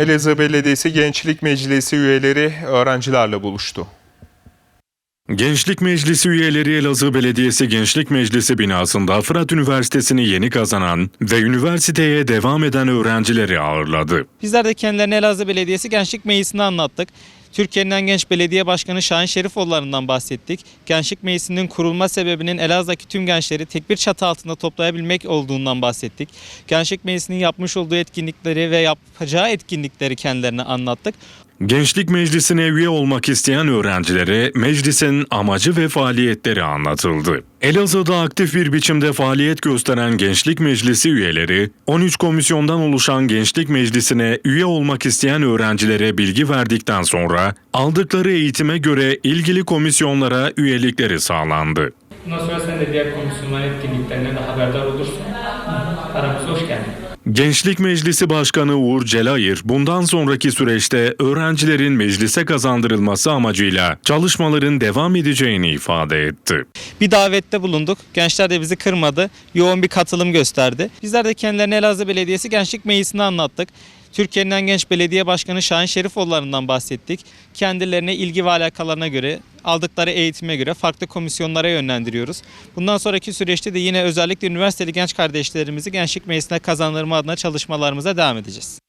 Elazığ Belediyesi Gençlik Meclisi üyeleri öğrencilerle buluştu. Gençlik Meclisi üyeleri Elazığ Belediyesi Gençlik Meclisi binasında Fırat Üniversitesi'ni yeni kazanan ve üniversiteye devam eden öğrencileri ağırladı. Bizler de kendilerine Elazığ Belediyesi Gençlik Meclisi'ni anlattık. Türkiye'nin en genç belediye başkanı Şahin Şerifoğulları'ndan bahsettik. Gençlik Meclisi'nin kurulma sebebinin Elazığ'daki tüm gençleri tek bir çatı altında toplayabilmek olduğundan bahsettik. Gençlik Meclisi'nin yapmış olduğu etkinlikleri ve yapacağı etkinlikleri kendilerine anlattık. Gençlik Meclisi'ne üye olmak isteyen öğrencilere meclisin amacı ve faaliyetleri anlatıldı. Elazığ'da aktif bir biçimde faaliyet gösteren Gençlik Meclisi üyeleri, 13 komisyondan oluşan Gençlik Meclisi'ne üye olmak isteyen öğrencilere bilgi verdikten sonra aldıkları eğitime göre ilgili komisyonlara üyelikleri sağlandı. Bundan sonra sen de diğer komisyonların etkinliklerine de haberdar olursun. Aramıza hoş geldin. Gençlik Meclisi Başkanı Uğur Celayir, bundan sonraki süreçte öğrencilerin meclise kazandırılması amacıyla çalışmaların devam edeceğini ifade etti. Bir davette bulunduk. Gençler de bizi kırmadı. Yoğun bir katılım gösterdi. Bizler de kendilerine Elazığ Belediyesi Gençlik Meclisi'ni anlattık. Türkiye'nin en genç belediye başkanı Şahin Şerifoğulları'ndan bahsettik. Kendilerine ilgi ve alakalarına göre, aldıkları eğitime göre farklı komisyonlara yönlendiriyoruz. Bundan sonraki süreçte de yine özellikle üniversiteli genç kardeşlerimizi Gençlik Meclisi'ne kazandırma adına çalışmalarımıza devam edeceğiz.